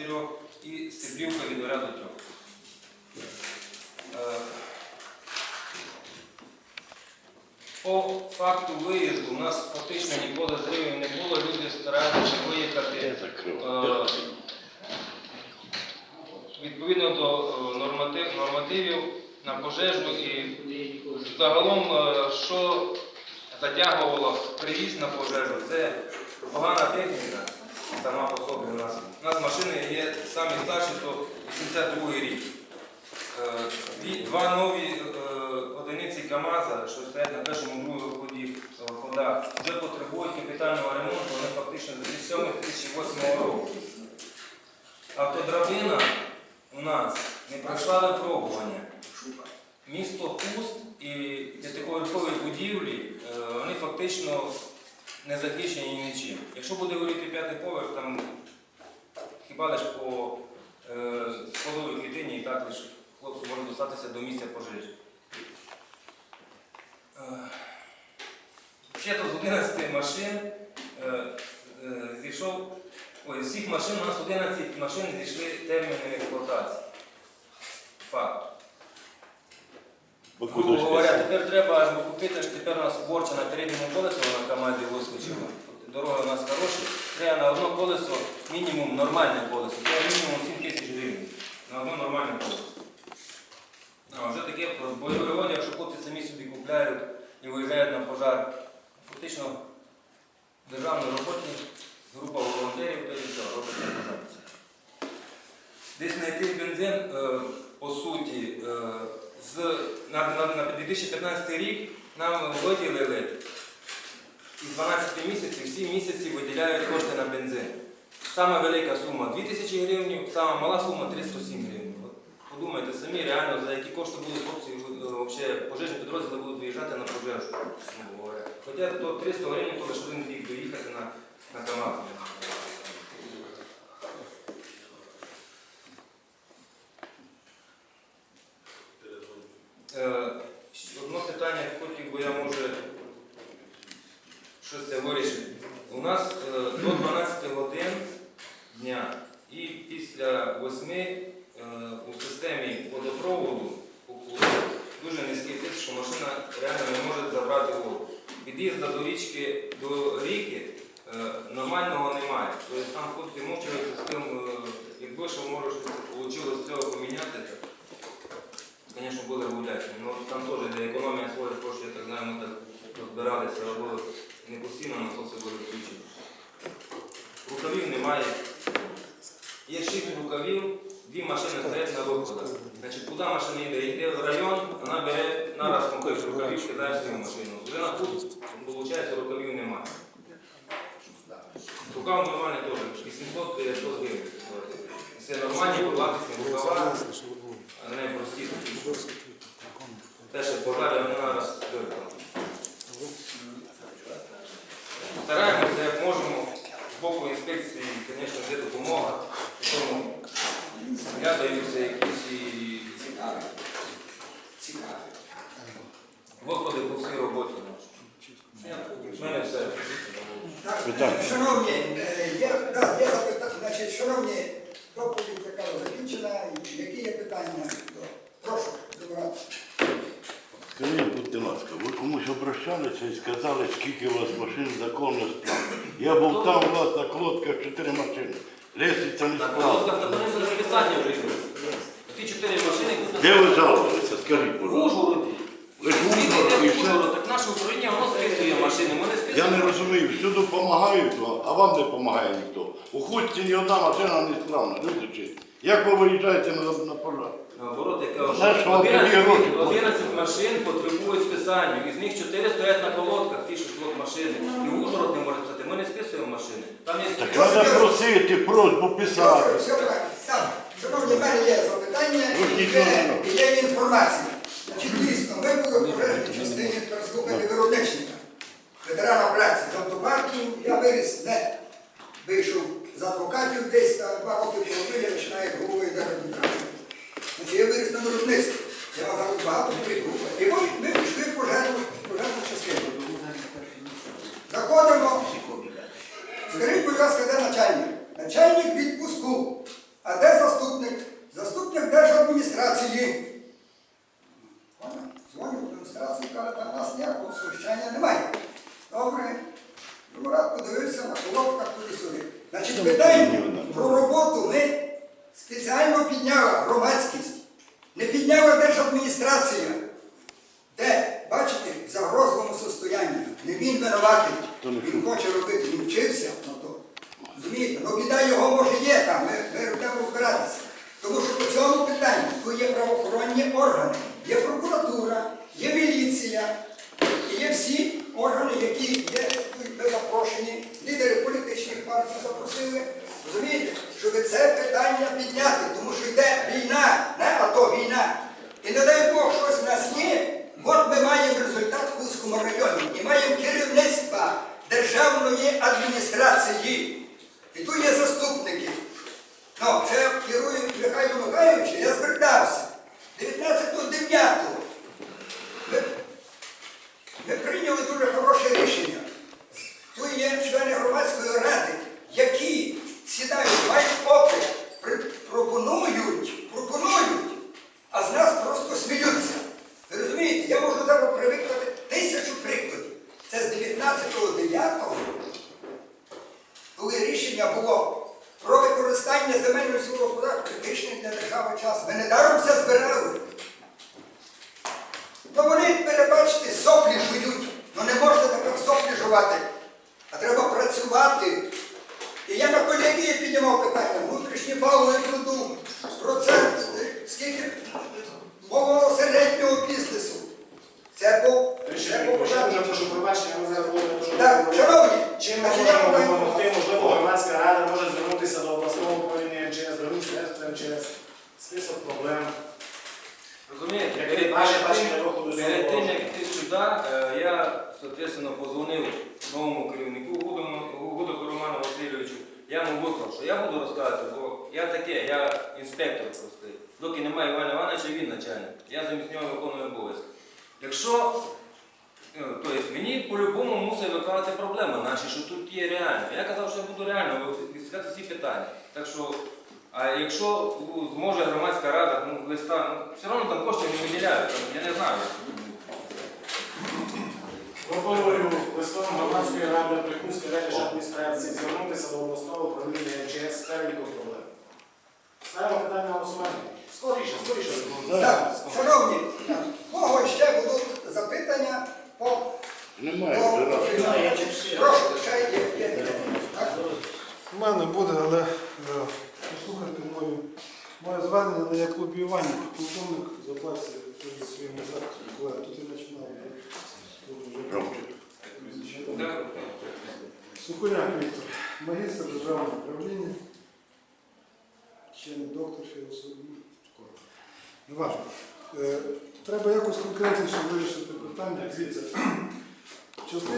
чотирьох і стеблівка від нуля до трьох. Е, По факту виїзду у нас фактично ніколи зривів не було, люди стараються виїхати е, відповідно до е, норматив, нормативів на пожежну і загалом, е, що затягувало приїзд на пожежу, це погана техніка сама по собі у нас. У нас машини є самі старші, то 82 рік. Е, Два нові е, одиниці КАМАЗа, що стоять на першому другому ході е, хода, вже потребують капітального ремонту, вони фактично з 2007-2008 року. Автодрабина у нас не пройшла випробування. Місто пуст і п'ятиповерхові будівлі, вони фактично не захищені нічим. Якщо буде горіти п'ятий поверх, там хіба лиш по е, сходовій клітині і так лише хлопці можуть достатися до місця пожежі. Е, Ще то з 11 машин е, е, зійшов, ой, з всіх машин у нас 11 машин зійшли терміни експлуатації. Факт. Грубо говоря, тепер треба аж купити, тепер у нас борча на передньому колесо на КАМАЗі вискочила. Дороги у нас хороші. Треба на одно колесо, мінімум нормальне колесо. Треба мінімум 7 тисяч гривень. На одно нормальне колесо. А вже таке про бойовий одяг, якщо хлопці самі собі купляють і виїжджають на пожар. Фактично державний роботник, група волонтерів, то і все, робить на пожарці. Десь знайти бензин, е, по суті, е, з, на, на, на 2015 рік нам виділили із 12 місяців, всі місяці виділяють кошти на бензин. Саме велика сума 2000 гривень, саме мала сума 307 гривень. Подумайте самі, реально, за які кошти будуть хлопці е, вообще, пожежні підрозділи будуть виїжджати на пожежу. Хоча то 300 гривень, коли ж один рік доїхати на, на КАМАЗ. Е, Одне питання хотів би я може щось це вирішити. У нас е, до 12 годин дня і після 8 е, у системі водопроводу у- у- дуже низький тиск, що машина реально не може забрати воду. Під'їзду до річки до ріки е, нормального немає. Тобто там хлопці мовчуються з тим, е, якби що може вийшло з цього поміняти. Звісно, були регуляції. Ну, там теж для економії своїх коштів, я так знаю, ми так розбиралися, робили не постійно, насоси були включені. Рукавів немає. Є шість рукавів, дві машини стоять на виходах. Значить, куди машина йде? Йде в район, вона бере нараз комплекс рукавів, кидає свою машину. Вже на тут, виходить, рукавів немає. Рукав нормальний теж, 800-900 гривень. Все нормальні, вартісні рукава, а не прості. Те, що вона зараз виркала. Стараємося, як можемо, з боку інспекції, звісно, є допомога. Тому глядаються якісь і виходи по всій роботі. У мене все. Так, Питання. Шановні, е, є, да, є запитання. Значить, шановні, доповідь така закінчена. Які є питання? Прошу, забирати. Скажіть, будьте ласка, ви комусь обращалися і сказали, скільки у вас машин законно справ. Я був там, у вас так лодка, чотири машини. Лестниця не На справа. колодках на мене розписання вже йдуть. Ті чотири машини, Де ви жалуєтеся? Скажіть, будь ласка. Ужгороді. Йде і. Ужгород, так наше управління, воно списує машини, ми не Я не розумію, всюди допомагають вам, а вам не допомагає ніхто. У Хустці ні одна машина не справна, люди чи. Як ви виїжджаєте на, на пожар? Наоборот, я кажу, Знаєш, вам тобі 11, гроші 11 машин потребують списання. Із них 4 стоять на колодках, ті, що машини. І в Ужгород не може стати. Ми не списуємо машини. Там є Так треба просити, просьбу писати. Все, все, Шановні, в мене є запитання і є, і є інформація. Значить, дійсно, ми були в пожежній частині переслухати виробничника, ветерана праці з автопарків. Я виріс не вийшов з адвокатів десь там два роки по я починаю головою держадміністрації. Значить, я виріс на виробництво. Я мав багато групи. І ми пішли в пожежну, частину. Заходимо. Скажіть, будь ласка, де начальник? Начальник відпуску. Значить, питання про роботу ми спеціально підняла громадськість, не підняла держадміністрація, де, бачите, в загрозливому состоянні. Не він винуватий, він хоче робити, він вчився на то. Розумієте? Ну біда його може є там, ми, розбиратися. Тому що по цьому питанню тут є правоохоронні органи, є прокуратура, є міліція, і є всі органи, які є запрошені, лідери політичних партій запросили. Розумієте, щоб це питання підняти, тому що йде війна, не АТО війна. І не дай Бог, щось в нас є. От ми маємо результат в Хуському районі і маємо керівництва державної адміністрації. І тут є заступники. Ну, це керує Михайло Михайлович, я звертався. 19.09. Ми, ми прийняли дуже хороше рішення. Тут є члени громадської ради, які сідають, мають опит, при- пропонують, пропонують, а з нас просто сміються. Ви розумієте, я можу зараз привикнути тисячу прикладів. Це з 19.09 коли рішення було про використання земельного сільськогосподарства критичний для держави час. Ми недаром все збирали. Ну вони, перебачте, соплі жують. Ну не можна тепер соплі жувати. А треба працювати. І я на колегії піднімав питання, внутрішні валовий продукт, процент, е, скільки малого середнього бізнесу. Це був, це Ще був ще дуже прошу пробачення, ми зараз будемо дуже Так, шановні, Чим ми значить, я можемо вам дам допомогти? Можливо, громадська рада може звернутися до обласного управління МЧС, до міністерства МЧС. Список проблем. Розумієте, Як перед, ваше перед бачення тим- руху до цього перед тим, положення? Йти е, я, соответственно, позвонив новому керівнику Гудоку Роману Васильовичу. Я йому виклав, що я буду розказувати, бо я таке, я інспектор простий. Доки немає Івана Івановича, він начальник. Я замість нього виконую обов'язки. Якщо Тобто мені по-любому мусить виконати проблеми наші, що тут є реально. Я казав, що я буду реально відсікати всі питання. Так що, а якщо зможе громадська рада, ну, листа, ну, все одно там коштів не виділяють, я не знаю. Пропоную листом громадської ради Прикунської адміністрації звернутися до обласного управління МЧС з переліком проблем. Ставимо питання на голосування. Скоріше, скоріше. Так, шановні, кого ще будуть запитання по Немає вже раз. Прошу, ще є, є. Так? У мене буде, але е, послухайте мою, моє звернення не як лобіювання. Полковник заплатить за своїми захистом. Тут і починав. Так, Віктор, магістр державного управління, ще не доктор філософії. Неважно. Е, Треба якось конкретніше вирішити питання. Частина